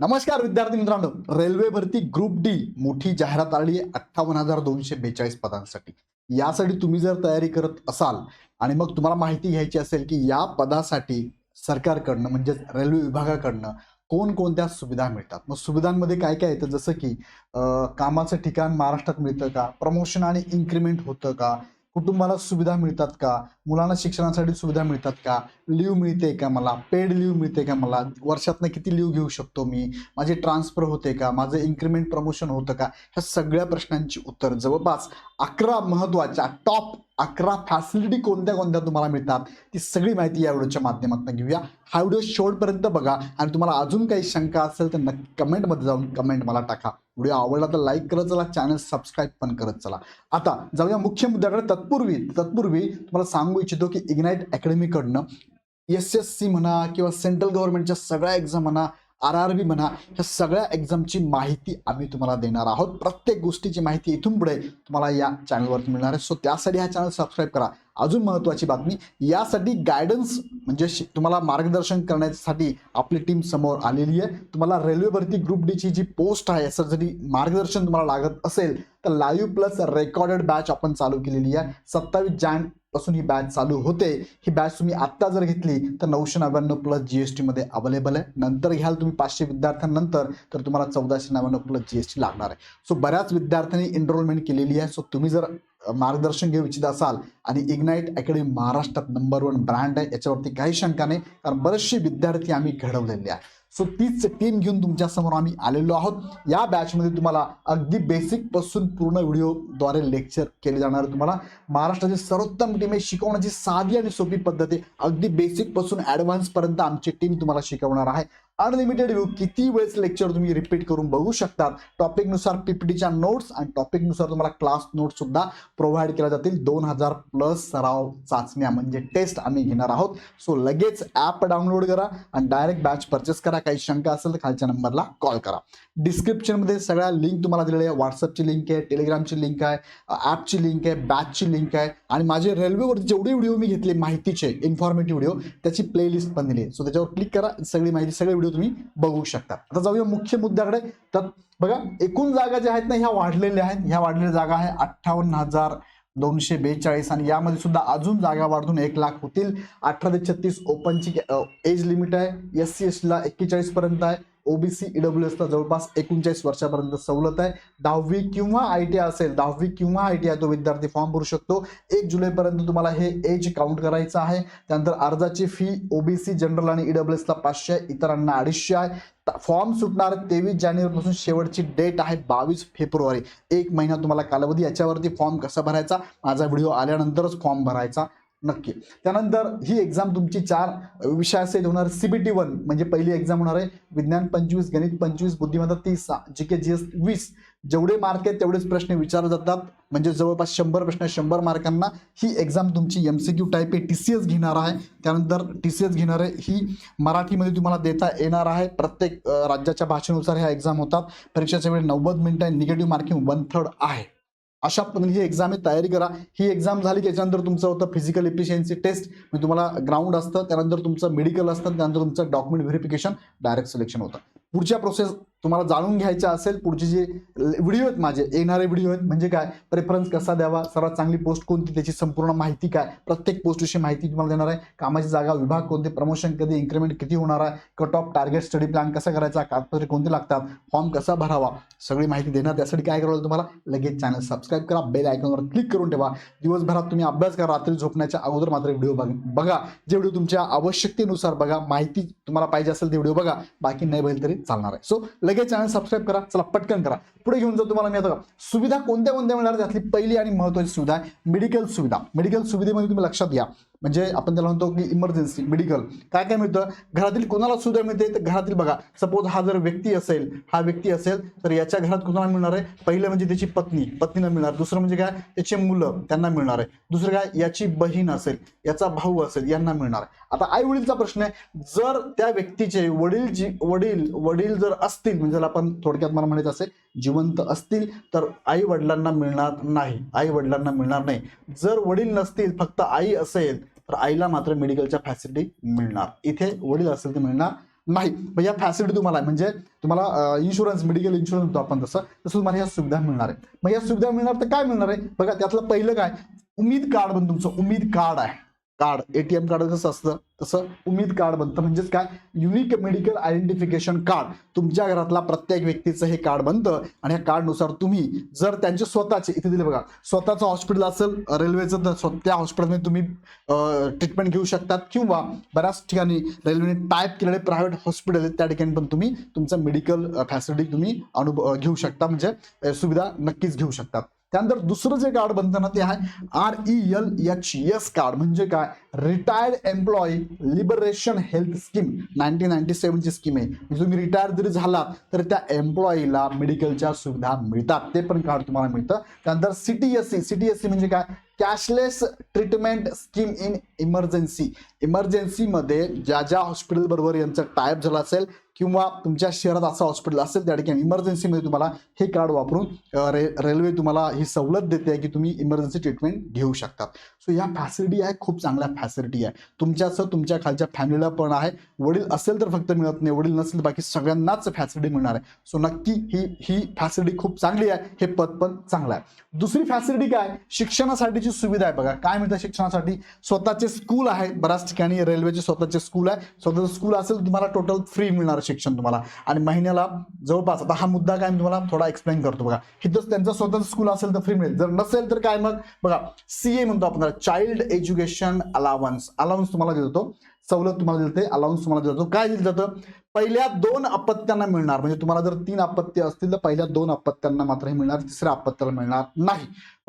नमस्कार विद्यार्थी मित्रांनो. रेल्वे भरती ग्रुप डी मोठी जाहिरात आली आहे अठ्ठावन्न हजार दोनशे बेचाळीस पदांसाठी. यासाठी तुम्ही जर तयारी करत असाल आणि मग तुम्हाला माहिती घ्यायची असेल की या पदासाठी सरकारकडनं म्हणजेच रेल्वे विभागाकडनं कोणकोणत्या सुविधा मिळतात? मग सुविधांमध्ये काय काय येतं? जसं की कामाचं ठिकाण महाराष्ट्रात मिळतं का? प्रमोशन आणि इन्क्रीमेंट होतं का? कुटुंबाला सुविधा मिळतात का? मुलांना शिक्षणासाठी सुविधा मिळतात का? लिव्ह मिळते का मला? पेड लिव्ह मिळते का मला? वर्षातनं किती लिव्ह घेऊ शकतो मी? माझे ट्रान्सफर होते का? माझं इन्क्रिमेंट प्रमोशन होतं का? ह्या सगळ्या प्रश्नांची उत्तर जवळपास अकरा महत्त्वाच्या टॉप अकरा फॅसिलिटी कोणत्या कोणत्या तुम्हाला मिळतात ती सगळी माहिती या व्हिडिओच्या माध्यमातून घेऊया. हा व्हिडिओ शेवटपर्यंत बघा आणि तुम्हाला अजून काही शंका असेल तर नक्की कमेंटमध्ये जाऊन कमेंट मला टाका. व्हिडिओ आवडला तर लाईक करत चला चॅनल सबस्क्राईब पण करत चला. आता जाऊया मुख्य मुद्द्याकडे. तत्पूर्वी तत्पूर्वी तुम्हाला सांगू इच्छितो की इग्नाईट अकॅडमीकडनं एस एस सी म्हणा किंवा सेंट्रल गव्हर्नमेंटच्या सगळ्या एक्झाम म्हणा आर आर बी म्हणा ह्या सगळ्या एक्झामची माहिती आम्ही तुम्हाला देणार आहोत. प्रत्येक गोष्टीची माहिती इथून पुढे तुम्हाला या चॅनलवरती मिळणार आहे. सो त्यासाठी हा चॅनल सबस्क्राईब करा. अजून महत्त्वाची बातमी यासाठी गायडन्स म्हणजे तुम्हाला मार्गदर्शन करण्यासाठी आपली टीम समोर आलेली आहे. तुम्हाला रेल्वे भरती ग्रुप डीची जी पोस्ट आहे यासाठी मार्गदर्शन तुम्हाला लागत असेल तर लाईव्ह प्लस रेकॉर्डेड बॅच आपण चालू केलेली आहे. सत्तावीस जॅन पासून ही बॅच चालू होते. ही बॅच तुम्ही आत्ता जर घेतली तर नऊशे नव्याण्णव प्लस जी एस टीमध्ये अवेलेबल आहे. नंतर घ्याल तुम्ही पाचशे विद्यार्थ्यांनंतर तर तुम्हाला चौदाशे नव्याण्णव प्लस जी एस टी लागणार आहे. सो बऱ्याच विद्यार्थ्यांनी एनरोलमेंट केलेली आहे. सो तुम्ही जर मार्गदर्शन घेऊ इच्छित असाल आणि इग्नाईट अकॅडमी महाराष्ट्रात नंबर वन ब्रँड आहे याच्यावरती काही शंका नाही. कारण बरेचसे विद्यार्थी आम्ही घडवलेले आहे. सो तीच टीम घेऊन तुमच्यासमोर आम्ही आलेलो आहोत. या बॅचमध्ये तुम्हाला अगदी बेसिकपासून पूर्ण व्हिडिओद्वारे लेक्चर केले जाणार तुम्हाला. महाराष्ट्राची सर्वोत्तम टीम आहे शिकवण्याची साधी आणि सोपी पद्धती अगदी बेसिकपासून ॲडव्हान्सपर्यंत आमची टीम तुम्हाला शिकवणार आहे. अनलिमिटेड व्ह्यू किती वेळेस लेक्चर तुम्ही रिपीट करून बघू शकतात? टॉपिकनुसार पीपीटीच्या नोट्स आणि टॉपिकनुसार तुम्हाला क्लास नोट्स सुद्धा प्रोव्हाइड केल्या जातील. दोन हजार प्लस सराव चाचण्या म्हणजे टेस्ट आम्ही घेणार आहोत. सो लगेच ॲप डाउनलोड करा आणि डायरेक्ट बॅच परचेस करा. काही शंका असेल तर खालच्या नंबरला कॉल करा. डिस्क्रिप्शनमध्ये सगळ्या लिंक तुम्हाला दिलेल्या आहे व्हॉट्सअपची लिंक आहे टेलिग्रामची लिंक आहे ॲपची लिंक आहे बॅचची लिंक आहे. आणि माझे रेल्वेवरती जेवढे व्हिडिओ मी घेतले माहितीचे इन्फॉर्मेटिव्ह व्हिडिओ त्याची प्लेलिस्ट पण दिली आहे. सो त्याच्यावर क्लिक करा. सगळी माहिती सगळे व्हिडिओ तुम्ही बघू शकता. आता जाऊया मुख्य मुद्द्याकडे. तर बघा एकूण जागा ज्या आहेत ना ह्या वाढलेल्या आहेत. ह्या वाढलेल्या जागा आहे अठ्ठावन्न हजार दोनशे बेचाळीस आणि यामध्ये सुद्धा अजून जागा वाढून एक लाख होतील. अठरा ते छत्तीस ओपनची एज लिमिट आहे. एस सी एसला एक्केचाळीस पर्यंत आहे. ओबीसी ईडब्ल्यू एसला जवळपास एकोणचाळीस वर्षापर्यंत सवलत आहे. दहावी किंवा आय टी असेल दहावी किंवा आय टी आय तो विद्यार्थी फॉर्म भरू शकतो. एक जुलैपर्यंत तुम्हाला हे एज काउंट करायचं आहे. त्यानंतर अर्जाची फी ओबीसी जनरल आणि ईडब्ल्यू एसला पाचशे आहे इतरांना अडीचशे आहे. फॉर्म सुटणार तेवीस जानेवारीपासून शेवटची डेट आहे बावीस फेब्रुवारी. एक महिना तुम्हाला कालावधी याच्यावरती फॉर्म कसा भरायचा? माझा व्हिडिओ आल्यानंतरच फॉर्म भरायचा. नक्की. त्यानंतर ही एक्झाम तुमची चार विषयाचे होणार सीबीटी वन म्हणजे पहिली एक्झाम होणार आहे. विज्ञान पंचवीस गणित पंचवीस बुद्धिमत्ता तीस जी के जी एस वीस. जेवढे मार्क आहेत तेवढेच प्रश्न विचारले जातात. म्हणजे जवळपास शंभर प्रश्न शंभर मार्कांना ही एक्झाम तुमची एम सी क्यू टाईप आहे टी सी एस घेणार आहे. त्यानंतर टी सी एस घेणार आहे. ही मराठीमध्ये तुम्हाला देता येणार आहे. प्रत्येक राज्याच्या भाषेनुसार ह्या एक्झाम होतात. परीक्षेच्या वेळी नव्वद मिनिटं आहे. निगेटिव्ह मार्किंग वन थर्ड आहे. अशा पद्धतीने ही एक्झाम आहे तयारी करा. ही एक्झाम झाली की त्याच्यानंतर तुमचं होतं फिजिकल एफिशियन्सी टेस्ट म्हणजे तुम्हाला ग्राउंड असतं त्यानंतर तुमचं मेडिकल असतं त्यानंतर तुमचं डॉक्युमेंट व्हेरिफिकेशन डायरेक्ट सिलेक्शन होतं. पुढच्या प्रोसेस तुम्हाला जाणून घ्यायचं असेल पुढचे जे व्हिडिओ आहेत माझे येणारे व्हिडिओ आहेत म्हणजे काय? प्रेफरन्स कसा द्यावा? सर्वात चांगली पोस्ट कोणती? त्याची संपूर्ण माहिती काय? प्रत्येक पोस्टविषयी माहिती तुम्हाला देणार आहे. कामाची जागा विभाग कोणते? प्रमोशन कधी? इन्क्रीमेंट किती होणार आहे? Cut off target study plan कसा करायचा? कागदपत्रे कोणते लागतात? फॉर्म कसा भरावा? सगळी माहिती देणार. त्यासाठी काय करावं तुम्हाला? लगेच चॅनल सबस्क्राईब करा. बेल आयकॉनवर क्लिक करून ठेवा. दिवसभरात तुम्ही अभ्यास करा. रात्री झोपण्याच्या अगोदर मात्र व्हिडिओ बघ बघा. जे व्हिडिओ तुमच्या आवश्यकतेनुसार बघा. माहिती तुम्हाला पाहिजे असेल ते व्हिडिओ बघा. बाकी नाही बघितलं तरी चालणार आहे. सो लगेच चॅनल सबस्क्राईब करा. चला पटकन करा. पुढे घेऊन जाऊ तुम्हाला मी आता. सुविधा कोणत्या कोणत्या मिळणार त्यातली पहिली आणि महत्त्वाची सुविधा आहे. मेडिकल सुविधा. मेडिकल सुविधेमध्ये तुम्ही लक्षात घ्या. म्हणजे आपण त्याला म्हणतो की इमर्जन्सी मेडिकल काय काय मिळतं? घरातील कोणाला सुविधा मिळते तर घरातील बघा सपोज हा जर व्यक्ती असेल हा व्यक्ती असेल तर याच्या घरात कोणाला मिळणार आहे? पहिलं म्हणजे त्याची पत्नी. पत्नीला मिळणार. दुसरं म्हणजे काय? त्याचे मुलं त्यांना मिळणार आहे. दुसरं काय? याची बहीण असेल याचा भाऊ असेल यांना मिळणार आहे. आता आई वडीलचा प्रश्न आहे जर त्या व्यक्तीचे वडील जी वडील वडील जर असतील म्हणजे आपण थोडक्यात मला म्हणायचं असेल जिवंत असतील तर आई वडिलांना मिळणार नाही. आई वडिलांना मिळणार नाही. जर वडील नसतील फक्त आई असेल तर आईला मात्र मेडिकलच्या फॅसिलिटी मिळणार. इथे वडील असेल तर मिळणार नाही. मग या फॅसिलिटी तुम्हाला म्हणजे तुम्हाला इन्शुरन्स मेडिकल इन्शुरन्स होतो आपण तसं तसं तुम्हाला ह्या सुविधा मिळणार आहे मग या सुविधा मिळणार तर काय मिळणार आहे? बघा त्यातलं पहिलं काय? उमेद कार्ड म्हणून तुमचं उमेद कार्ड आहे. कार्ड एटीएम कार्ड कसं असतं? तसं उमेद कार्ड बनतं. म्हणजेच काय? युनिक मेडिकल आयडेंटिफिकेशन कार्ड तुमच्या घरातला प्रत्येक व्यक्तीचं हे कार्ड बनतं आणि या कार्डनुसार तुम्ही जर त्यांचे स्वतःचे इथे दिले बघा स्वतःचं हॉस्पिटल असेल रेल्वेचं तर त्या हॉस्पिटलमध्ये तुम्ही ट्रीटमेंट घेऊ शकतात. किंवा बऱ्याच ठिकाणी रेल्वेने टाईप केलेले प्रायव्हेट हॉस्पिटल आहेत त्या ठिकाणी पण तुम्ही तुमचं मेडिकल फॅसिलिटी तुम्ही अनुभव घेऊ शकता. म्हणजे सुविधा नक्कीच घेऊ शकतात त्यानंतर दुसरं जे कार्ड बनतं ना ते आहे R E L H S card. म्हणजे काय? Retired employee liberation health scheme nineteen ninety सेवनची scheme आहे. म्हणजे तुम्ही रिटायर जरी झाला तर त्या एम्प्लॉईला मेडिकलच्या सुविधा मिळतात. ते पण कार्ड तुम्हाला मिळतं. त्यानंतर C T S C T S C म्हणजे काय? Cashless treatment scheme in emergency इमर्जन्सीमध्ये ज्या ज्या हॉस्पिटल बरोबर यांचं टायप झालं असेल किंवा तुमच्या शहरात असं हॉस्पिटल असेल त्या ठिकाणी इमर्जन्सीमध्ये तुम्हाला हे कार्ड वापरून रे रेल्वे तुम्हाला ही सवलत देते की तुम्ही इमर्जन्सी ट्रीटमेंट घेऊ शकतात सो ह्या फॅसिलिटी आहे खूप चांगल्या फॅसिलिटी आहे. तुमच्याचं तुमच्या खालच्या फॅमिलीला पण आहे. वडील असेल तर फक्त मिळत नाही वडील नसेल तर बाकी सगळ्यांनाच फॅसिलिटी मिळणार आहे. सो नक्की ही ही फॅसिलिटी खूप चांगली आहे हे पद पण चांगलं आहे. दुसरी फॅसिलिटी काय शिक्षणासाठीची सुविधा आहे बघा. काय मिळतं शिक्षणासाठी? स्वतःचे स्कूल आहे बऱ्याच ठिकाणी रेल्वेचे स्वतःचे स्कूल आहे. स्वतःचं स्कूल असेल तुम्हाला टोटल फ्री मिळणार. शिक्षण तुम्हाला. आणि महिन्याला जवळपास आता हा मुद्दा काय मी तुम्हाला थोडा एक्सप्लेन करतो बघा. जर त्यांचं स्वतःचं स्कूल असेल तर फ्री मिळेल. जर नसेल तर काय मग? बघा सीए म्हणतो आपण चाइल्ड एज्युकेशन अलावन्स अलावन्स तुम्हाला देतो सवलत तुम्हाला दिली जाते अलाउन्स तुम्हाला दिला जातो. काय दिलं जातं? पहिल्या दोन अपत्यांना मिळणार. म्हणजे तुम्हाला जर तीन अपत्य असतील तर पहिल्या दोन अपत्यांना मात्र हे मिळणार तिसऱ्या अपत्याला मिळणार नाही.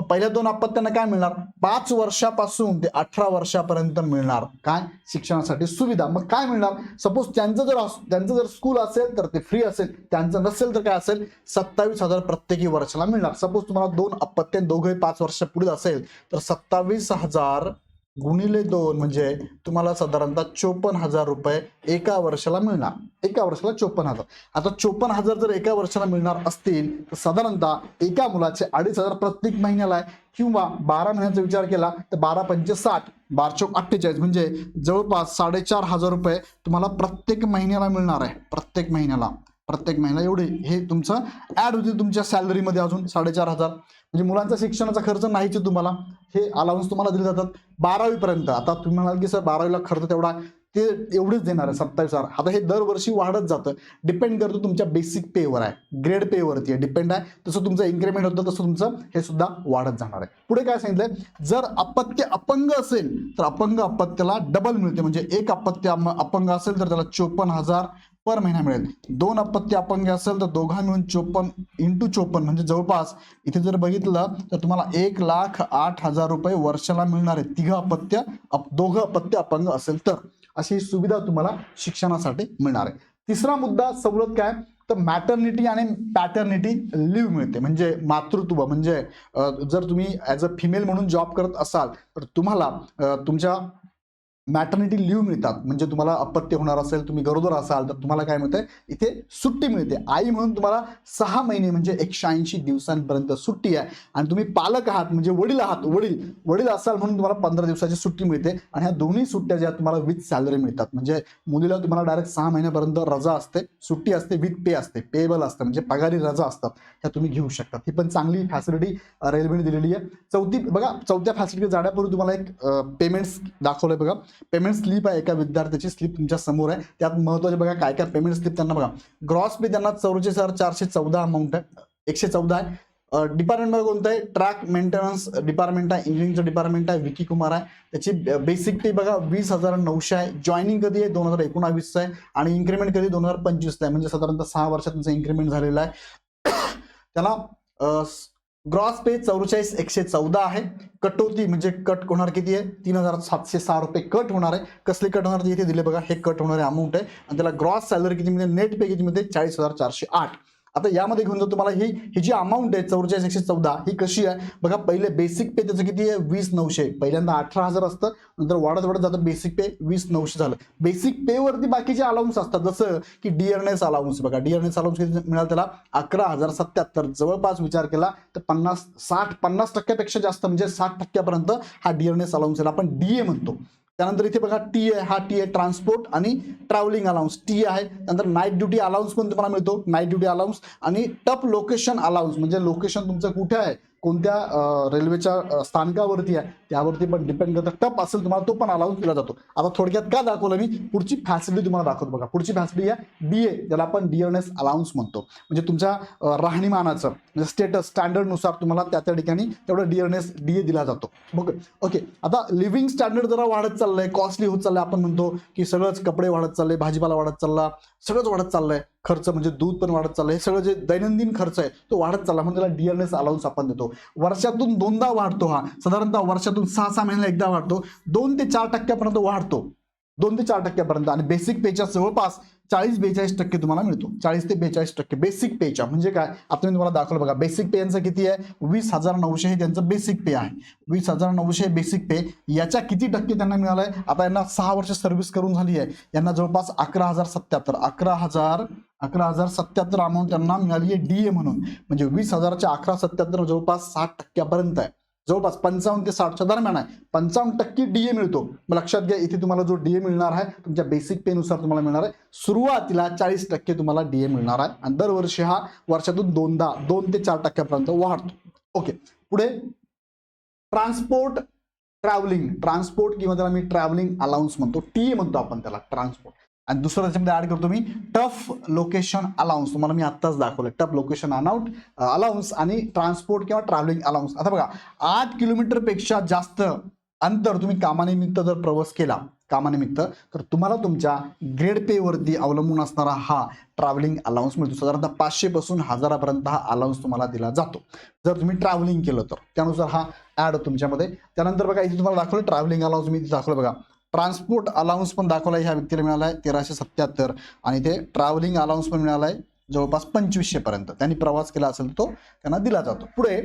पहिल्या दोन अपत्यांना काय मिळणार? पाच वर्षापासून ते अठरा वर्षापर्यंत मिळणार. काय? शिक्षणासाठी सुविधा. मग काय मिळणार? सपोज त्यांचं जर अस- त्यांचं जर स्कूल असेल तर ते फ्री असेल. त्यांचं नसेल तर काय असेल? सत्तावीस हजार प्रत्येकी वर्षाला मिळणार. सपोज तुम्हाला दोन अपत्य दोघे पाच वर्ष पुढे असेल तर सत्तावीस हजार गुणिले दोन म्हणजे तुम्हाला साधारणतः चोपन्न हजार रुपये एका वर्षाला मिळणार. एका वर्षाला चोपन्न हजार. आता चोपन्न हजार जर एका वर्षाला मिळणार असतील तर साधारणतः एका मुलाचे अडीच हजार प्रत्येक महिन्याला आहे. किंवा बारा महिन्याचा विचार केला तर बारा पंचे साठ बार चौक अठ्ठेचाळीस म्हणजे जवळपास साडेचार हजार रुपये तुम्हाला प्रत्येक महिन्याला मिळणार आहे. प्रत्येक महिन्याला. प्रत्येक महिना एवढे. हे तुमचं ॲड होते तुमच्या सॅलरीमध्ये अजून साडेचार हजार. म्हणजे मुलांचा शिक्षणाचा खर्च नाहीच तुम्हाला. हे अलाउन्स तुम्हाला दिले जातात बारावीपर्यंत आता तुम्ही म्हणाल की सर बारावीला खर्च तेवढा आहे. ते एवढेच देणार आहे सत्तावीस हजार. आता हे दरवर्षी वाढत जातं. डिपेंड करतो तुमच्या बेसिक पेवर आहे. ग्रेड पेवरती आहे. डिपेंड आहे. तसं तुमचं इन्क्रीमेंट होतं तसं तुमचं हे सुद्धा वाढत जाणार आहे. पुढे काय सांगितलंय? जर अपत्य अपंग असेल तर अपंग अपत्याला डबल मिळते. म्हणजे एक अपत्य अपंग असेल तर त्याला चोपन्न हजार पर महिना मिळेल. दोन अपत्य अपंग असेल तर दोघा मिळून चोपन्न इंटू चोपन्न म्हणजे जवळपास इथे जर बघितलं तर तुम्हाला एक लाख आठ हजार रुपये वर्षाला मिळणार आहे तिघं अपत्य अप- दोघं अपत्य अपंग असेल तर अशी सुविधा तुम्हाला शिक्षणासाठी मिळणार आहे. तिसरा मुद्दा सवलत काय? तर मॅटर्निटी आणि पॅटर्निटी लिव्ह मिळते. म्हणजे मातृत्व म्हणजे जर तुम्ही ॲज अ फिमेल म्हणून जॉब करत असाल तर तुम्हाला तुमच्या मॅटर्निटी लिव्ह मिळतात. म्हणजे तुम्हाला अपत्य होणार असेल तुम्ही गरोदर असाल तर तुम्हाला काय मिळते इथे सुट्टी मिळते. आई म्हणून तुम्हाला सहा महिने म्हणजे एकशे ऐंशी दिवसांपर्यंत सुट्टी आहे. आणि तुम्ही पालक आहात म्हणजे वडील आहात वडील वडील असाल म्हणून तुम्हाला पंधरा दिवसाची सुट्टी मिळते. आणि ह्या दोन्ही सुट्ट्या ज्या तुम्हाला विथ सॅलरी मिळतात. म्हणजे मुलीला तुम्हाला डायरेक्ट सहा महिन्यापर्यंत रजा असते सुट्टी असते विथ पे असते. पेबल असते म्हणजे पगारी रजा असतात. ह्या तुम्ही घेऊ शकतात. ही पण चांगली फॅसिलिटी रेल्वेने दिलेली आहे. चौथी बघा चौथ्या फॅसिलिटी जाण्यापूर्वी तुम्हाला एक पेमेंट्स दाखवलंय बघा. पेमेंट स्लिप आहे एका विद्यार्थ्याची स्लिप तुमच्यासमोर आहे. त्यात महत्त्वाचे बघा काय काय पेमेंट स्लिप त्यांना बघा. ग्रॉस पे त्यांना चौवेचाळीस हजार चारशे चौदा अमाऊंट आहे. एकशे चौदा आहे. डिपार्टमेंट बघा कोणतं आहे? ट्रॅक मेंटेनन्स डिपार्टमेंट आहे इंजिनिअरिंगचं डिपार्टमेंट आहे विकी कुमार आहे. त्याची बेसिक टी बघा वीस हजार नऊशे आहे. जॉईनिंग कधी आहे? दोन हजार एकोणावीसचं आहे. आणि इन्क्रीमेंट कधी? दोन हजार पंचवीसचं आहे. म्हणजे साधारणतः सहा वर्षात त्यांचं इन्क्रीमेंट झालेलं आहे. त्याला ग्रॉस पे चौवेचाळीस एकशे चौदा आहे. कटोती म्हणजे कट होणार किती आहे? तीन हजार सातशे सहा रुपये कट होणार आहे. कसले कट होणार? इथे दिले बघा. हे कट होणारे अमाऊंट आहे. आणि त्याला ग्रॉस सॅलरी किती मिळते नेट पे किती मिळते? चाळीस हजार चारशे आठ. आता यामध्ये घेऊन जर तुम्हाला ही ही जी अमाऊंट आहे चौवेचाळीस एकशे चौदा ही कशी आहे? बघा पहिले बेसिक पे त्याचं किती आहे? वीस नऊशे. पहिल्यांदा अठरा हजार असतं नंतर वाढत वाढत जातं बेसिक पे वीस नऊशे झालं. बेसिक पे वरती बाकीचे अलाउन्स असतात जसं की डीएनएस अलाउन्स बघा. डीएनएस अलाउन्स किती मिळालं त्याला? अकरा हजार सत्याहत्तर. जवळपास विचार केला तर पन्नास साठ पन्नास टक्क्यापेक्षा जास्त म्हणजे साठ टक्क्यापर्यंत हा डीएनएस अलाउन्स आपण डीए म्हणतो. त्यानंतर इथे बघा टी आहे हा टी आहे ट्रान्सपोर्ट आणि ट्रॅव्हलिंग अलाउन्स टी आहे त्यानंतर नाईट ड्युटी अलाउन्स पण तुम्हाला मिळतो. नाईट ड्युटी अलाउन्स आणि टप लोकेशन अलाउन्स म्हणजे लोकेशन तुमचं कुठे आहे? कोणत्या रेल्वेच्या स्थानकावरती आहे त्यावरती पण डिपेंड करतं. टप असेल तुम्हाला तो पण अलाउन्स केला जातो. आता थोडक्यात का दाखवलं मी? पुढची फॅसिलिटी तुम्हाला दाखवतो बघा. पुढची फॅसिलिटी आहे डी ए ज्याला आपण डिअरनेस अलाउन्स म्हणतो. म्हणजे तुमच्या राहणीमानाचं म्हणजे स्टेटस स्टँडर्डनुसार तुम्हाला त्या त्या ठिकाणी तेवढं डिअरनेस डी ए दिला जातो. बघ. ओके आता लिव्हिंग स्टँडर्ड जरा वाढत चाललंय कॉस्टली होत चाललंय आपण म्हणतो की सगळंच कपडे वाढत चालले भाजीपाला वाढत चालला सगळंच वाढत चाललंय. खर्च म्हणजे दूध पण वाढत चाललं हे सगळं जे दैनंदिन खर्च आहे तो वाढत चालला. म्हणून त्याला डीएलएस अलाउन्स आपण देतो. वर्षातून दोनदा वाढतो हा. साधारणतः वर्षातून सहा सहा महिन्याला एकदा वाढतो. दोन ते चार टक्क्यापर्यंत वाढतो. दोन ते चार टक्क्यापर्यंत. आणि बेसिक पेच्या जवळपास चाळीस बेचाळीस टक्के तुम्हाला मिळतो. चाळीस ते बेचाळीस टक्के बेसिक पेच्या म्हणजे काय? आता मी तुम्हाला दाखवलं बघा. बेसिक पे यांचं किती आहे? वीस हजार नऊशे हे त्यांचं बेसिक पे आहे. वीस हजार नऊशे बेसिक पे याच्या किती टक्के त्यांना मिळालं आहे आता यांना सहा वर्ष सर्व्हिस करून झाली आहे. यांना जवळपास अकरा हजार सत्याहत्तर. अकरा हजार अकरा हजार सत्याहत्तर अमाऊंट त्यांना मिळाली आहे डी ए म्हणून. म्हणजे वीस हजारच्या अकरा सत्याहत्तर जवळपास साठ टक्क्यापर्यंत आहे. जवळपास पंचावन्न ते साठच्या दरम्यान आहे. पंचावन्न टक्के डीए मिळतो. मग लक्षात घ्या इथे तुम्हाला जो डी ए मिळणार आहे तुमच्या बेसिक पेनुसार तुम्हाला मिळणार आहे. सुरुवातीला चाळीस टक्के तुम्हाला डीए मिळणार आहे. आणि दरवर्षी हा वर्षातून दोनदा दोन ते चार टक्क्यापर्यंत वाढतो. ओके पुढे ट्रान्सपोर्ट ट्रॅव्हलिंग ट्रान्सपोर्ट किंवा त्याला मी ट्रॅव्हलिंग अलाउन्स म्हणतो. टी म्हणतो आपण त्याला ट्रान्सपोर्ट आणि दुसरं त्याच्यामध्ये ऍड करतो मी टफ लोकेशन अलाउन्स तुम्हाला मी आत्ताच दाखवलं टफ लोकेशन अनाउट अलाउन्स आणि ट्रान्सपोर्ट किंवा ट्रॅव्हलिंग अलाउन्स आता बघा आठ किलोमीटरपेक्षा जास्त अंतर तुम्ही कामानिमित्त जर प्रवास केला कामानिमित्त तर तुम्हाला तुमच्या ग्रेड पेवरती अवलंबून असणारा हा ट्रॅव्हलिंग अलाउन्स मिळतो. साधारणतः पाचशेपासून हजारापर्यंत हा अलाउन्स तुम्हाला दिला जातो. जर तुम्ही ट्रॅव्हलिंग केलं तर त्यानुसार हा ॲड तुमच्यामध्ये. त्यानंतर बघा इथे तुम्हाला दाखवलं ट्रॅव्हलिंग अलाउन्स मी दाखवलं बघा. ट्रान्सपोर्ट अलाउन्स पण दाखवला ह्या व्यक्तीला मिळाला आहे तेराशे सत्याहत्तर. आणि ते ट्रॅव्हलिंग अलाउन्स पण मिळाला आहे जवळपास पंचवीसशेपर्यंत त्यांनी प्रवास केला असेल तो त्यांना दिला जातो. पुढे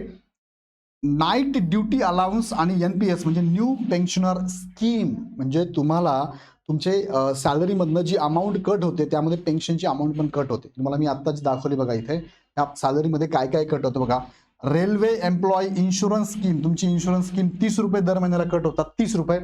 नाईट ड्युटी अलाउन्स आणि एन पी एस म्हणजे न्यू पेन्शनर स्कीम म्हणजे तुम्हाला तुमचे सॅलरीमधनं जी अमाऊंट कट होते त्यामध्ये पेन्शनची अमाऊंट पण कट होते. तुम्हाला मी आत्ताच दाखवली बघा इथे. ह्या सॅलरीमध्ये काय काय कट होतं बघा. रेल्वे एम्प्लॉई इन्शुरन्स स्कीम तुमची इन्शुरन्स स्कीम तीस रुपये दर महिन्याला कट होतात तीस रुपये.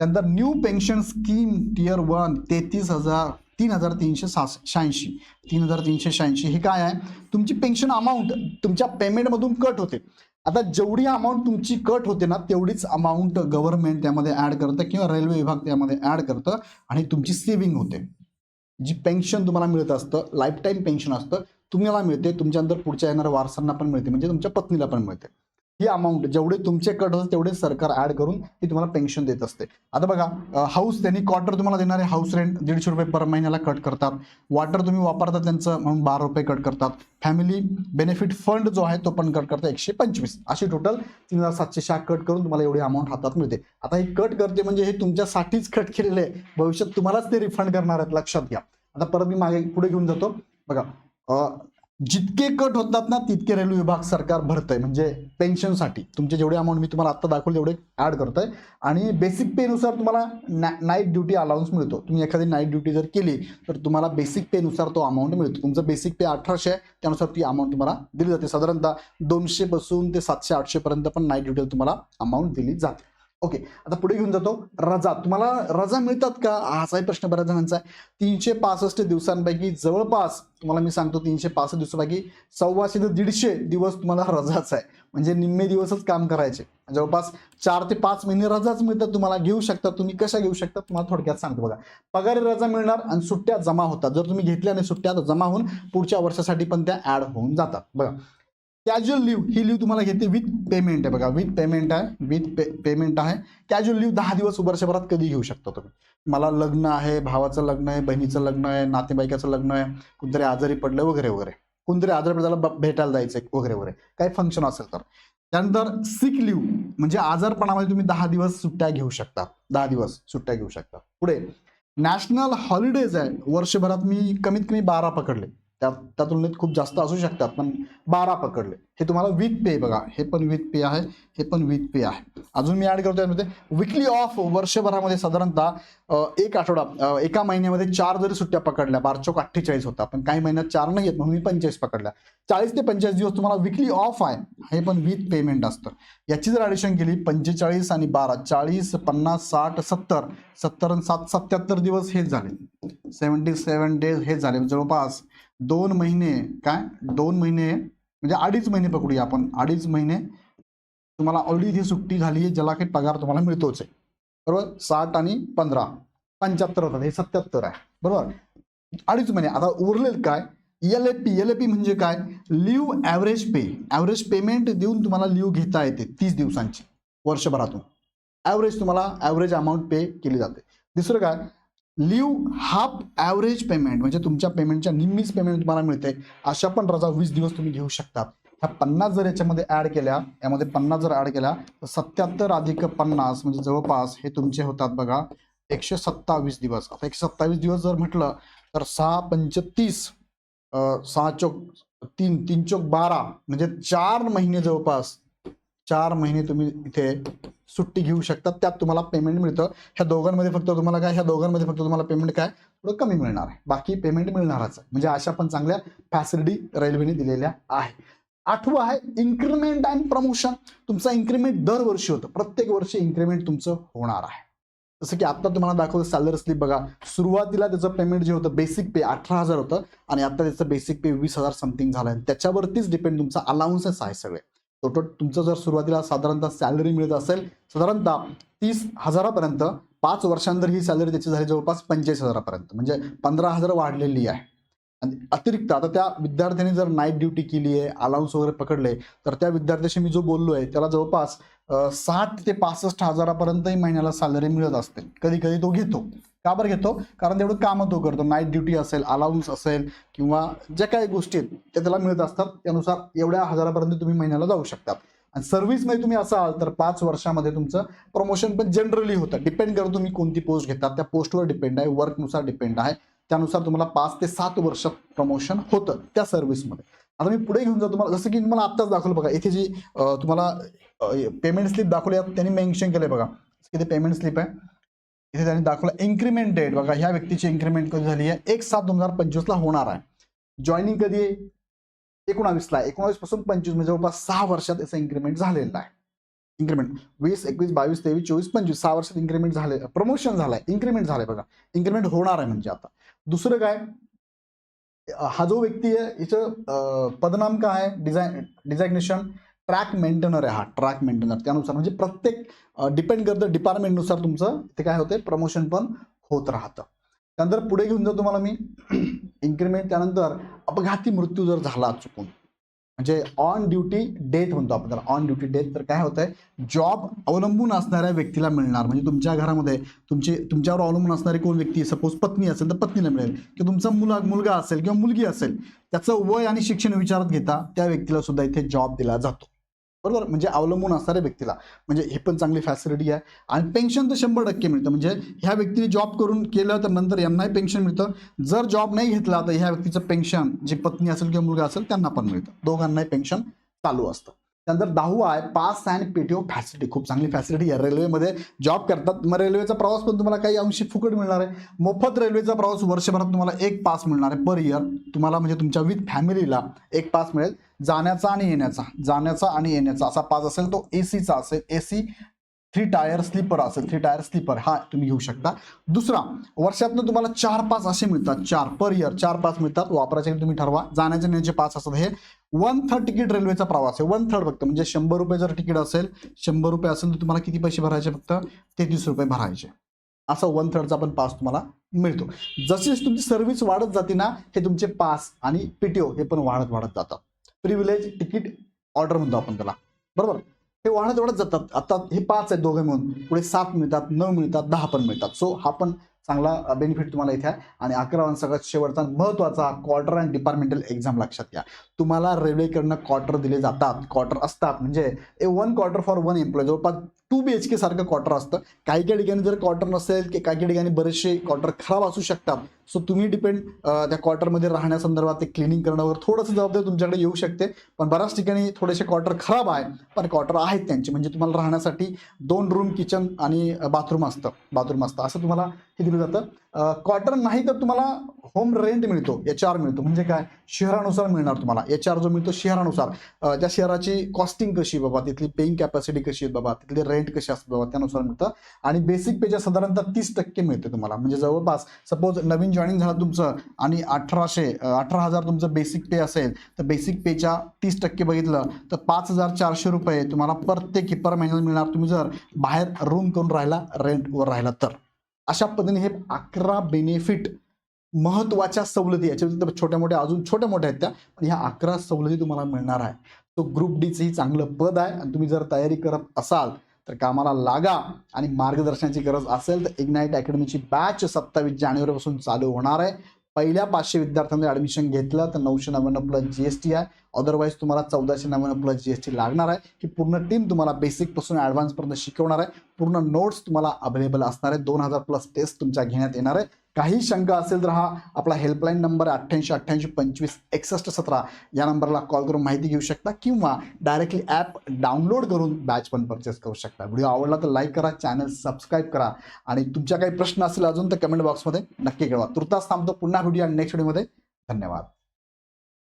त्यानंतर new pension scheme tier one तेहतीस हजार तीन हजार तीनशे सास शहाऐंशी तीन हजार तीनशे शहाऐंशी. हे काय आहे? तुमची पेन्शन अमाऊंट तुमच्या पेमेंटमधून कट होते. आता जेवढी अमाऊंट तुमची कट होते ना तेवढीच अमाऊंट गव्हर्नमेंट त्यामध्ये ऍड करतं किंवा रेल्वे विभाग त्यामध्ये ऍड करतं आणि तुमची सेव्हिंग होते. जी पेन्शन तुम्हाला मिळत असतं लाईफ टाईम पेन्शन असतं तुम्हाला मिळते. तुमच्यानंतर पुढच्या येणाऱ्या वारसांना पण मिळते म्हणजे तुमच्या पत्नीला पण मिळते. ही अमाऊंट जेवढे तुमचे कट होतात तेवढे सरकार ऍड करून ती तुम्हाला पेन्शन देत असते. आता बघा हाऊस त्यांनी क्वार्टर तुम्हाला देणारे हाऊस रेंट दीडशे रुपये पर महिन्याला कट करतात. वॉटर तुम्ही वापरता त्यांचं म्हणून बारा रुपये कट करतात. फॅमिली बेनिफिट फंड जो आहे तो पण कट करता एकशे पंचवीस. अशी टोटल तीन हजार सातशे शाख कट करून तुम्हाला एवढी अमाऊंट हातात मिळते. आता हे कट करते म्हणजे हे तुमच्यासाठीच कट केलेले आहे. भविष्यात तुम्हालाच ते रिफंड करणार आहेत. लक्षात घ्या. आता परत मी मागे पुढे घेऊन जातो. बघा जितके कट होतात ना तितके रेल्वे विभाग सरकार भरतंय. म्हणजे पेन्शनसाठी तुमचे जेवढे अमाऊंट मी तुम्हाला आत्ता दाखवले तेवढे ऍड करतोय. आणि बेसिक पेनुसार तुम्हाला ना नाईट ड्युटी अलाउन्स मिळतो. तुम्ही एखादी नाईट ड्युटी जर केली तर तुम्हाला बेसिक पेनुसार तो अमाऊंट मिळतो. तुमचं बेसिक पे अठराशे आहे त्यानुसार ती अमाऊंट तुम्हाला दिली जाते. साधारणतः दोनशे पासून ते सातशे आठशे पर्यंत पण नाईट ड्युटीला तुम्हाला अमाऊंट दिली जाते. ओके आता पुढे घेऊन जातो. रजा. तुम्हाला रजा मिळतात का? हाचाही प्रश्न बऱ्याच जणांचा आहे. तीनशे पासष्ट दिवसांपैकी जवळपास तुम्हाला मी सांगतो तीनशे पासष्ट दिवसापैकी सव्वाशे ते दीडशे दिवस तुम्हाला रजाच आहे. म्हणजे निम्मे दिवसच काम करायचे. जवळपास चार ते पाच महिने रजाच मिळतात तुम्हाला. घेऊ शकता तुम्ही. कशा घेऊ शकता? तुम्हाला थोडक्यात सांगतो बघा. पगारी रजा मिळणार आणि सुट्ट्या जमा होतात. जर तुम्ही घेतल्या नाही सुट्ट्या तर जमा होऊन पुढच्या वर्षासाठी पण त्या ऍड होऊन जातात. बघा. कॅज्युअल लिव्ह ही लिव्ह तुम्हाला घेते विथ पेमेंट आहे बघा. विथ पेमेंट आहे विथ पे पेमेंट आहे. कॅज्युअल लिव्ह दहा दिवस वर्षभरात कधी घेऊ शकता तुम्ही? मला लग्न आहे भावाचं लग्न आहे बहिणीचं लग्न आहे नातेवाईकाचं लग्न आहे कोणतरी आजारी पडलं वगैरे वगैरे. कोणतरी आजारी पडल्याला भेटायला जायचं वगैरे वगैरे. काही फंक्शन असेल तर. त्यानंतर सिक लीव म्हणजे आजारपणामध्ये तुम्ही दहा दिवस सुट्ट्या घेऊ शकता. दहा दिवस सुट्ट्या घेऊ शकता. पुढे नॅशनल हॉलिडेज आहे. वर्षभरात मी कमीत कमी बारा पकडले. त्या त्या तुलनेत खूप जास्त असू शकतात पण बारा पकडले. हे तुम्हाला विथ पे बघा हे पण विथ पे आहे हे पण विथ पे आहे. अजून मी ॲड करतो यामध्ये विकली ऑफ वर्षभरामध्ये साधारणतः एक आठवडा एका महिन्यामध्ये चार जरी सुट्ट्या पकडल्या बारचोक अठ्ठेचाळीस होता पण काही महिन्यात चार नाही आहेत म्हणून मी पंचेचाळीस पकडल्या. चाळीस ते पंचेचाळीस दिवस तुम्हाला विकली ऑफ आहे हे पण विथ पेमेंट असतं. याची जर ॲडिशन केली पंचेचाळीस आणि बारा चाळीस पन्नास साठ सत्तर सत्तर आणि सात सत्याहत्तर दिवस हेच झाले. सेवन्टी सेवन डेज हेच झाले. जवळपास दोन महिने काय? दोन महिने म्हणजे अडीच महिने पकडूया आपण. अडीच महिने. तुम्हाला ऑलरेडी ही सुट्टी झाली आहे ज्याला काही पगार तुम्हाला मिळतोच आहे. बरोबर? साठ आणि पंधरा. पंच्याहत्तर होतात हे सत्याहत्तर आहे. बरोबर? अडीच महिने. आता उरलेत काय? L A P L A P म्हणजे काय? Leave average pay. Average payment देऊन तुम्हाला लिव्ह घेता येते तीस दिवसांची वर्षभरातून. ॲव्हरेज तुम्हाला ॲव्हरेज अमाऊंट पे केली जाते. दुसरं काय? लिव्ह हाफ ॲव्हरेज पेमेंट म्हणजे तुमच्या पेमेंटच्या निम्मीच पेमेंट तुम्हाला मिळते. अशा पण रजा वीस दिवस तुम्ही घेऊ शकता. ह्या पन्नास जर याच्यामध्ये ॲड केल्या यामध्ये पन्नास जर ॲड केल्या तर सत्याहत्तर अधिक पन्नास म्हणजे जवळपास हे तुमचे होतात बघा एकशे सत्तावीस दिवस. आता एकशे सत्तावीस दिवस जर म्हटलं तर सहा पंचतीस सहा चौक तीन तीन चौक बारा म्हणजे चार महिने जवळपास चार महिने तुम्ही इथे सुट्टी घेऊ शकता त्यात तुम्हाला पेमेंट मिळतं. ह्या दोघांमध्ये फक्त तुम्हाला काय ह्या दोघांमध्ये फक्त तुम्हाला पेमेंट काय थोडं कमी मिळणार आहे. बाकी पेमेंट मिळणारच आहे. म्हणजे अशा पण चांगल्या फॅसिलिटी रेल्वेने दिलेल्या आहे. आठवं आहे इन्क्रीमेंट अँड प्रमोशन तुमचा इन्क्रीमेंट दरवर्षी होतं. प्रत्येक वर्षी इन्क्रीमेंट तुमचं होणार आहे. जसं की आता तुम्हाला दाखवलं सॅलरी स्लिप बघा. सुरुवातीला त्याचं पेमेंट जे होतं बेसिक पे अठरा हजार होतं. आणि आता त्याचं बेसिक पे वीस हजार समथिंग झालं आहे त्याच्यावरतीच डिपेंड तुमचा अलाउन्सेस आहे सगळे. टोटल तुमचं जर सुरुवातीला साधारणतः सॅलरी मिळत असेल साधारणतः तीस हजारापर्यंत पाच वर्षांतर ही सॅलरी त्याची झाली जवळपास पंचेचाळीस हजारापर्यंत. म्हणजे पंधरा हजार वाढलेली आहे. आणि अतिरिक्त आता त्या विद्यार्थ्यांनी जर नाईट ड्युटी केली आहे अलाउन्स वगैरे पकडले तर त्या विद्यार्थ्याशी मी जो बोललो आहे त्याला जवळपास साठ ते पासष्ट हजारापर्यंतही महिन्याला सॅलरी मिळत असते. कधी कधी तो घेतो. का बरं घेतो? कारण तेवढं कामं तो करतो. नाईट ड्युटी असेल अलाउन्स असेल किंवा ज्या काही गोष्टी आहेत त्या त्याला मिळत असतात. त्यानुसार एवढ्या हजारापर्यंत तुम्ही महिन्याला जाऊ शकता. आणि सर्व्हिसमध्ये तुम्ही असाल तर पाच वर्षामध्ये तुमचं प्रमोशन पण जनरली होतं. डिपेंड करतो तुम्ही कोणती पोस्ट घेतात. त्या पोस्टवर डिपेंड आहे. वर्कनुसार डिपेंड आहे. त्यानुसार तुम्हाला पाच ते सात वर्ष प्रमोशन होतं त्या सर्व्हिसमध्ये आता मी पुढे घेऊन जातो. तुम्हाला जसं की तुम्हाला आत्ताच दाखवलं बघा. इथे जी तुम्हाला पेमेंट स्लिप दाखवली आहे, त्यांनी मेन्शन केलं बघा. इथे पेमेंट स्लिप आहे. इथे त्यांनी दाखवलं इन्क्रीमेंट डेट बघा ह्या व्यक्तीची इन्क्रीमेंट कधी झाली आहे? एक सात दोन हजार पंचवीसला होणार आहे. जॉईनिंग कधी आहे? एकोणावीसला एकोणावीसपासून एकोणावीसपासून पंचवीस म्हणजे जवळपास सहा वर्षात याचं इन्क्रीमेंट झालेलं आहे. इन्क्रीमेंट वीस एकवीस बावीस तेवीस चोवीस पंचवीस. सहा वर्षात इन्क्रीमेंट झाले. प्रमोशन झालंय. इन्क्रीमेंट झालंय बघा. इन्क्रीमेंट होणार आहे म्हणजे आता. दुसरं काय? हा जो व्यक्ती आहे याचं पदनाम काय आहे? डिझाईन डिझायग्नेशन ट्रॅक मेंटेनर आहे हा. ट्रॅक मेंटेनर त्यानुसार म्हणजे प्रत्येक डिपेंड करतं डिपार्टमेंटनुसार तुमचं ते काय होते प्रमोशन पण होत राहतं. त्यानंतर पुढे घेऊन जाऊ तुम्हाला मी. इन्क्रीमेंट त्यानंतर अपघाती मृत्यू जर झाला चुकून म्हणजे ऑन ड्युटी डेथ म्हणतो आपण त्याला. ऑन ड्युटी डेथ तर काय होतंय? जॉब अवलंबून असणाऱ्या व्यक्तीला मिळणार. म्हणजे तुमच्या घरामध्ये तुमचे तुमच्यावर अवलंबून असणारी कोण व्यक्ती सपोज पत्नी असेल तर पत्नीला मिळेल. किंवा तुमचा मुला मुलगा असेल किंवा मुलगी असेल त्याचं वय आणि शिक्षण विचारात घेता त्या व्यक्तीला सुद्धा इथे जॉब दिला जातो. बरोबर? म्हणजे अवलंबून असणाऱ्या व्यक्तीला. म्हणजे हे पण चांगली फॅसिलिटी आहे. आणि पेन्शन तर शंभर टक्के मिळतं. म्हणजे ह्या व्यक्तीने जॉब करून केलं तर नंतर यांनाही पेन्शन मिळतं. जर जॉब नाही घेतला तर ह्या व्यक्तीचं पेन्शन जी पत्नी असेल किंवा मुलगा असेल त्यांना पण मिळतं. दोघांनाही पेन्शन चालू असतं. त्यानंतर दहावा आहे पास अँड पीटीओ फॅसिलिटी खूप चांगली फॅसिलिटी आहे. रेल्वेमध्ये जॉब करतात. मग रेल्वेचा प्रवास पण तुम्हाला काही अंशी फुकट मिळणार आहे. मोफत रेल्वेचा प्रवास वर्षभरात तुम्हाला एक पास मिळणार आहे. पर इयर तुम्हाला म्हणजे तुमच्या विथ फॅमिलीला एक पास मिळेल. जाण्याचा आणि येण्याचा. जाण्याचा आणि येण्याचा असा पास असेल तो ए सीचा असेल. A C three tier sleeper असेल थ्री टायर स्लीपर हा तुम्ही घेऊ शकता. दुसरा वर्षातनं तुम्हाला चार पाच असे मिळतात. चार पर इयर चार पाच मिळतात. वापरायचे तुम्ही ठरवा. जाण्याचे नेण्याचे पास असतात. हे वन थर्ड तिकीट रेल्वेचा प्रवास आहे. वन थर्ड फक्त. म्हणजे शंभर रुपये जर तिकीट असेल शंभर रुपये असेल तर तुम्हाला किती पैसे भरायचे फक्त? तेहतीस रुपये भरायचे. असं वन थर्डचा पण पास तुम्हाला मिळतो. जशी जशी तुमची सर्व्हिस वाढत जाते ना हे तुमचे पास आणि पीटीओ हे पण वाढत वाढत जातात प्रिव्हिलेज तिकीट ऑर्डर म्हणतो आपण त्याला. बरोबर? हे वाढत वाढत जातात आता हे पाच आहेत दोघे मिळून. पुढे सात मिळतात नऊ मिळतात दहा पण मिळतात. सो हा पण चांगला बेनिफिट तुम्हाला इथे आहे. आणि अकरावा सगळ्यात शेवटचा महत्त्वाचा क्वार्टर अँड डिपार्टमेंटल एक्झाम लक्षात घ्या. तुम्हाला रेल्वेकडनं क्वार्टर दिले जातात. क्वार्टर असतात. म्हणजे A one quarter for one employee जवळपास टू बी एच के सारखं क्वार्टर असतं. काही काही ठिकाणी जर क्वार्टर नसेल की काही काही ठिकाणी बरेचसे क्वार्टर खराब असू शकतात. सो तुम्ही डिपेंड त्या क्वार्टरमध्ये राहण्यासंदर्भात ते क्लिनिंग करणं थोडंसं जबाबदारी तुमच्याकडे येऊ शकते. पण बऱ्याच ठिकाणी थोडेसे क्वार्टर खराब आहे. पण क्वार्टर आहेत त्यांचे. म्हणजे तुम्हाला राहण्यासाठी दोन रूम किचन आणि बाथरूम असतं. बाथरूम असतं. असं तुम्हाला हे दिलं जातं. क्वार्टर नाही तर तुम्हाला होम रेंट मिळतो एच आर मिळतो. म्हणजे काय? शहरानुसार मिळणार तुम्हाला. एच आर जो मिळतो शहरानुसार. त्या शहराची कॉस्टिंग कशी आहे बाबा? तिथली पेईंग कॅपॅसिटी कशी आहे बाबा? तिथले रेंट कसे असतात बाबा? त्यानुसार मिळतं. आणि बेसिक पेच्या साधारणतः तीस टक्के मिळते तुम्हाला. म्हणजे जवळपास सपोज नवीन जॉईनिंग झालं तुमचं आणि अठराशे अठरा हजार तुमचं बेसिक पे असेल तर बेसिक पेच्या तीस टक्के बघितलं तर पाच हजार चारशे रुपये तुम्हाला प्रत्येकी पर महिन्याला मिळणार तुम्ही जर बाहेर रूम करून राहिला रेंटवर राहिला तर. अशा पद्धतीने हे अकरा बेनिफिट महत्त्वाच्या सवलती याच्या व्यतिरिक्त छोट्या मोठ्या अजून छोट्या मोठ्या आहेत त्या पण ह्या अकरा सवलती तुम्हाला मिळणार आहे. तो ग्रुप डीचं ही चांगलं पद आहे. आणि तुम्ही जर तयारी करत असाल तर कामाला लागा आणि मार्गदर्शनाची गरज असेल तर इग्नाईट अकॅडमीची बॅच सत्तावीस जानेवारीपासून चालू होणार आहे. पहिल्या पाचशे विद्यार्थ्यांनी ॲडमिशन घेतलं तर नऊशे नव्याण्णव प्लस जी एस टी आहे. अदरवाईज तुम्हाला चौदाशे नव्याण्णव प्लस जी एस टी लागणार आहे. की पूर्ण टीम तुम्हाला बेसिकपासून ॲडव्हान्सपर्यंत शिकवणार आहे. पूर्ण नोट्स तुम्हाला अवेलेबल असणार आहे. दोन हजार प्लस टेस्ट तुमच्या घेण्यात येणार आहे. काही शंका असेल तर हा आपला हेल्पलाईन नंबर अठ्ठ्याऐंशी अठ्ठ्याऐंशी पंचवीस एकसष्ट सतरा या नंबरला कॉल करून माहिती घेऊ शकता किंवा डायरेक्टली ॲप डाउनलोड करून बॅच पण परचेस करू शकता. व्हिडिओ आवडला तर लाईक करा चॅनल सबस्क्राईब करा आणि तुमच्या काही प्रश्न असतील अजून तर कमेंट बॉक्समध्ये नक्की कळवा. तुर्तास थांबतो. पुन्हा व्हिडिओ नेक्स्ट व्हिडिओमध्ये धन्यवाद.